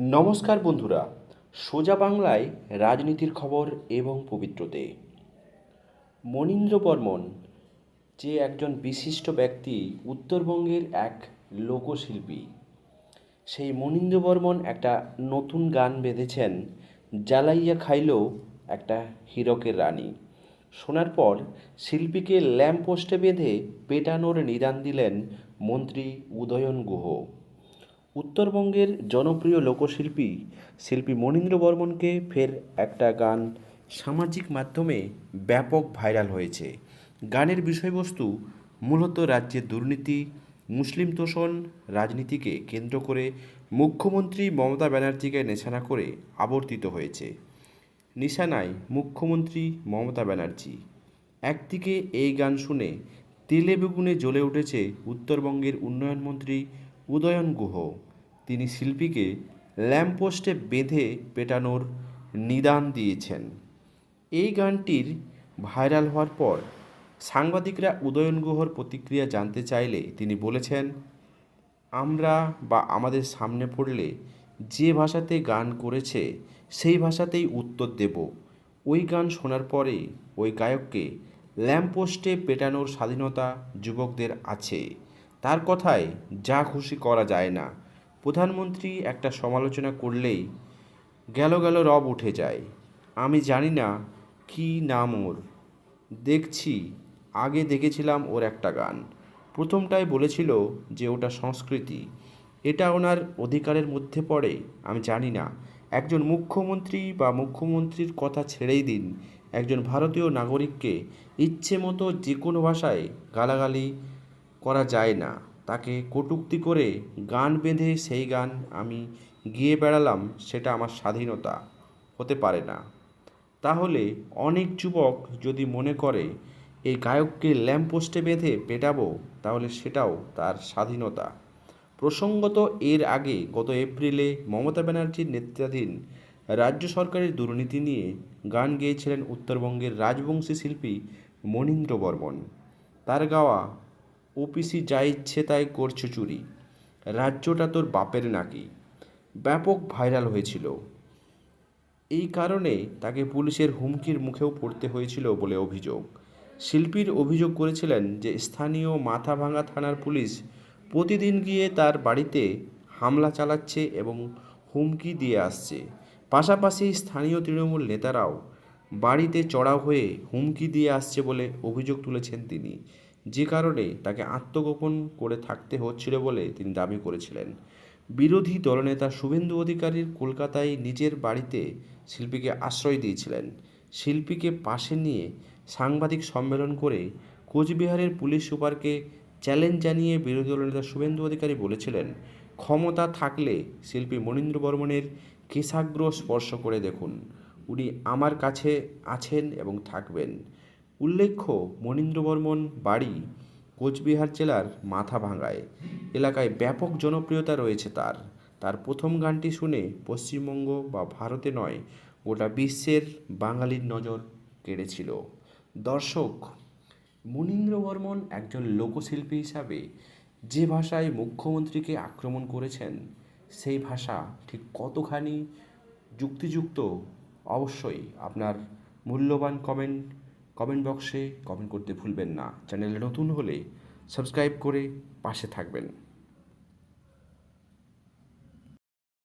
নমস্কার বন্ধুরা, সোজা বাংলায় রাজনীতির খবর এবং পবিত্রতে। মনীন্দ্র বর্মন, যে একজন বিশিষ্ট ব্যক্তি, উত্তরবঙ্গের এক লোকশিল্পী, সেই মনীন্দ্র বর্মন একটা নতুন গান বেঁধেছেন জ্বালাইয়া খাইলো একটা হীরকের রানী। শোনার পর শিল্পীকে ল্যাম্পপোস্টে বেঁধে পেটানোর নিদান দিলেন মন্ত্রী উদয়ন গুহ। উত্তরবঙ্গের জনপ্রিয় লোকশিল্পী শিল্পী মনীন্দ্র বর্মনকে ফের একটা গান সামাজিক মাধ্যমে ব্যাপক ভাইরাল হয়েছে। গানের বিষয়বস্তু মূলত রাজ্যের দুর্নীতি, মুসলিম তোষণ, রাজনীতিকে কেন্দ্র করে মুখ্যমন্ত্রী মমতা ব্যানার্জিকে নিশানা করে আবর্তিত হয়েছে। নিশানায় মুখ্যমন্ত্রী মমতা ব্যানার্জি। একদিকে এই গান শুনে তেলে বেগুনে জ্বলে উঠেছে উত্তরবঙ্গের উন্নয়নমন্ত্রী উদয়ন গুহ। তিনি শিল্পীকে ল্যাম্পপোস্টে বেঁধে পেটানোর নিদান দিয়েছেন। এই গানটির ভাইরাল হওয়ার পর সাংবাদিকরা উদয়ন গুহর প্রতিক্রিয়া জানতে চাইলে তিনি বলেছেন, আমরা বা আমাদের সামনে পড়লে যে ভাষাতে গান করেছে, সেই ভাষাতেই উত্তর দেব। ওই গান শোনার পরে ওই গায়ককে ল্যাম্পপোস্টে পেটানোর স্বাধীনতা যুবকদের আছে। তার কথায় যা খুশি করা যায় না। প্রধানমন্ত্রী একটা সমালোচনা করলেই গেল গেল রব উঠে যায়। আমি জানি না কী নাম ওর। দেখছি, আগে দেখেছিলাম ওর একটা গান। প্রথমটায় বলেছিল যে ওটা সংস্কৃতি। এটা ওনার অধিকারের মধ্যে পড়ে, আমি জানি না। একজন মুখ্যমন্ত্রী বা মুখ্যমন্ত্রীর কথা ছেড়েই দিন। একজন ভারতীয় নাগরিককে ইচ্ছে মতো যে কোনো ভাষায় গালাগালি করা যায় না। তাকে কটূক্তি করে গান বেঁধে সেই গান আমি গিয়ে বেড়ালাম, সেটা আমার স্বাধীনতা। হতে পারে না। তাহলে অনেক যুবক যদি মনে করে এই গায়ককে ল্যাম্পপোস্টে বেঁধে পেটাবো, তাহলে সেটাও তার স্বাধীনতা। প্রসঙ্গত এর আগে গত এপ্রিলে মমতা ব্যানার্জির নেতৃত্বাধীন রাজ্য সরকারের দুর্নীতি নিয়ে গান গেয়েছিলেন উত্তরবঙ্গের রাজবংশী শিল্পী মনীন্দ্র বর্মন। তার গাওয়া ওপিসি যা ইচ্ছে তাই করছ চুরি। রাজ্যটা তোর বাপের নাকি। ব্যাপক ভাইরাল হয়েছিল। এই কারণে তাকে পুলিশের হুমকির মুখেও পড়তে হয়েছিল বলে অভিযোগ। শিল্পীর অভিযোগ করেছিলেন যে স্থানীয় মাথাভাঙা থানার পুলিশ প্রতিদিন গিয়ে তার বাড়িতে হামলা চালাচ্ছে এবং হুমকি দিয়ে আসছে। পাশাপাশি স্থানীয় তৃণমূল নেতারাও বাড়িতে চড়াও হয়ে হুমকি দিয়ে আসছে বলে অভিযোগ তুলেছেন তিনি। যে কারণে তাকে আত্মগোপন করে থাকতে হচ্ছিল বলে তিনি দাবি করেছিলেন। বিরোধী দলনেতা শুভেন্দু অধিকারীর কলকাতায় নিজের বাড়িতে শিল্পীকে আশ্রয় দিয়েছিলেন। শিল্পীকে পাশে নিয়ে সাংবাদিক সম্মেলন করে কোচবিহারের পুলিশ সুপারকে চ্যালেঞ্জ জানিয়ে বিরোধী দলনেতা শুভেন্দু অধিকারী বলেছিলেন, ক্ষমতা থাকলে শিল্পী মনীন্দ্র বর্মনের কেশাগ্র স্পর্শ করে দেখুন। উনি আমার কাছে আছেন এবং থাকবেন। উল্লেখ্য মনীন্দ্র বর্মন বাড়ি কোচবিহার জেলার মাথাভাঙ্গায়। এলাকায় ব্যাপক জনপ্রিয়তা রয়েছে তার। তার প্রথম গানটি শুনে পশ্চিমবঙ্গ বা ভারতে নয়, গোটা বিশ্বের বাঙালির নজর কেড়েছিল। দর্শক মনীন্দ্র বর্মন একজন লোকশিল্পী হিসাবে যে ভাষায় মুখ্যমন্ত্রীকে আক্রমণ করেছেন, সেই ভাষা ঠিক কতখানি যুক্তিযুক্ত, অবশ্যই আপনার মূল্যবান কমেন্ট কমেন্ট বক্সে কমেন্ট করতে ভুলবেন না। চ্যানেলে নতুন হলে সাবস্ক্রাইব করে পাশে থাকবেন।